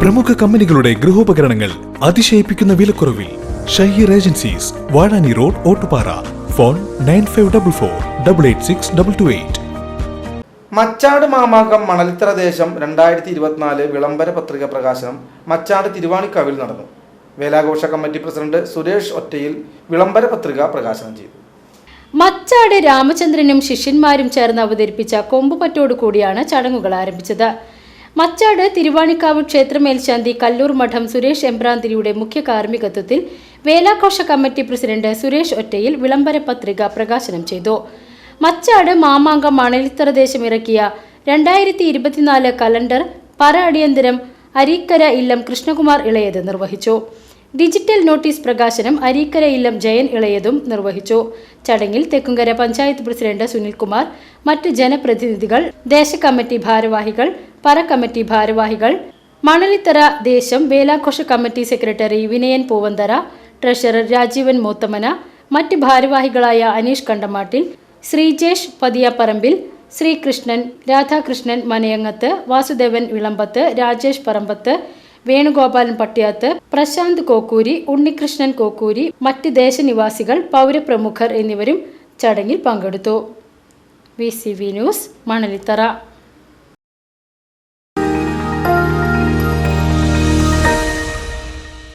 പ്രമുഖ കമ്പനികളുടെ ഗൃഹോപകരണങ്ങൾ അതിശയിപ്പിക്കുന്ന വിലക്കുറവിൽ Shaheer agencies Vazhani road Ottupara. Phone nine five double four double eight six double two eight. Machad Mamangam Manalithara ദേശം രണ്ടായിരത്തി ഇരുപത്തിനാല് വിളംബര പത്രിക പ്രകാശനം മച്ചാട് തിരുവാണിക്കാവിൽ നടന്നു. വേലാഘോഷ കമ്മിറ്റി പ്രസിഡന്റ് സുരേഷ് ഒറ്റയിൽ വിളംബര പത്രിക പ്രകാശനം ചെയ്തു. മച്ചാട് രാമചന്ദ്രനും ശിഷ്യന്മാരും ചേർന്ന് അവതരിപ്പിച്ച കൊമ്പുപറ്റോടു കൂടിയാണ് ചടങ്ങുകൾ ആരംഭിച്ചത്. മച്ചാട് തിരുവാണിക്കാവ് ക്ഷേത്ര മേൽശാന്തി കല്ലൂർ മഠം സുരേഷ് എംബ്രാന്തിരിയുടെ മുഖ്യ കാർമ്മികത്വത്തിൽ വേലാഘോഷ കമ്മിറ്റി പ്രസിഡന്റ് സുരേഷ് ഒറ്റയിൽ വിളംബര പത്രിക പ്രകാശനം ചെയ്തു. മച്ചാട് മാമാങ്ക മണലിത്തറ ദേശം ഇറക്കിയ രണ്ടായിരത്തി ഇരുപത്തിനാല് കലണ്ടർ പര അടിയന്തരം അരീക്കര ഇല്ലം കൃഷ്ണകുമാർ ഇളയത് നിർവഹിച്ചു. ഡിജിറ്റൽ നോട്ടീസ് പ്രകാശനം അരീക്കര ഇല്ലം ജയൻ ഇളയതും നിർവഹിച്ചു. ചടങ്ങിൽ തെക്കുംകര പഞ്ചായത്ത് പ്രസിഡന്റ് സുനിൽകുമാർ മറ്റ് ജനപ്രതിനിധികൾ ദേശകമ്മിറ്റി ഭാരവാഹികൾ പറ കമ്മിറ്റി ഭാരവാഹികൾ മണലിത്തറ ദേശം വേലാഘോഷ committee secretary Vinayan Poovanthara treasurer Rajeevan Moothamana മറ്റ് ഭാരവാഹികളായ അനീഷ് കണ്ടമാട്ടിൽ ശ്രീജേഷ് പതിയാപ്പറമ്പിൽ ശ്രീകൃഷ്ണൻ രാധാകൃഷ്ണൻ മനയങ്ങത്ത് വാസുദേവൻ വിളമ്പത്ത് രാജേഷ് പറമ്പത്ത് വേണുഗോപാലൻ പട്ടിയാത്ത് പ്രശാന്ത് കോക്കൂരി ഉണ്ണികൃഷ്ണൻ കോക്കൂരി മറ്റ് ദേശനിവാസികൾ പൗരപ്രമുഖർ എന്നിവരും ചടങ്ങിൽ പങ്കെടുത്തു. V C V news Manalithara.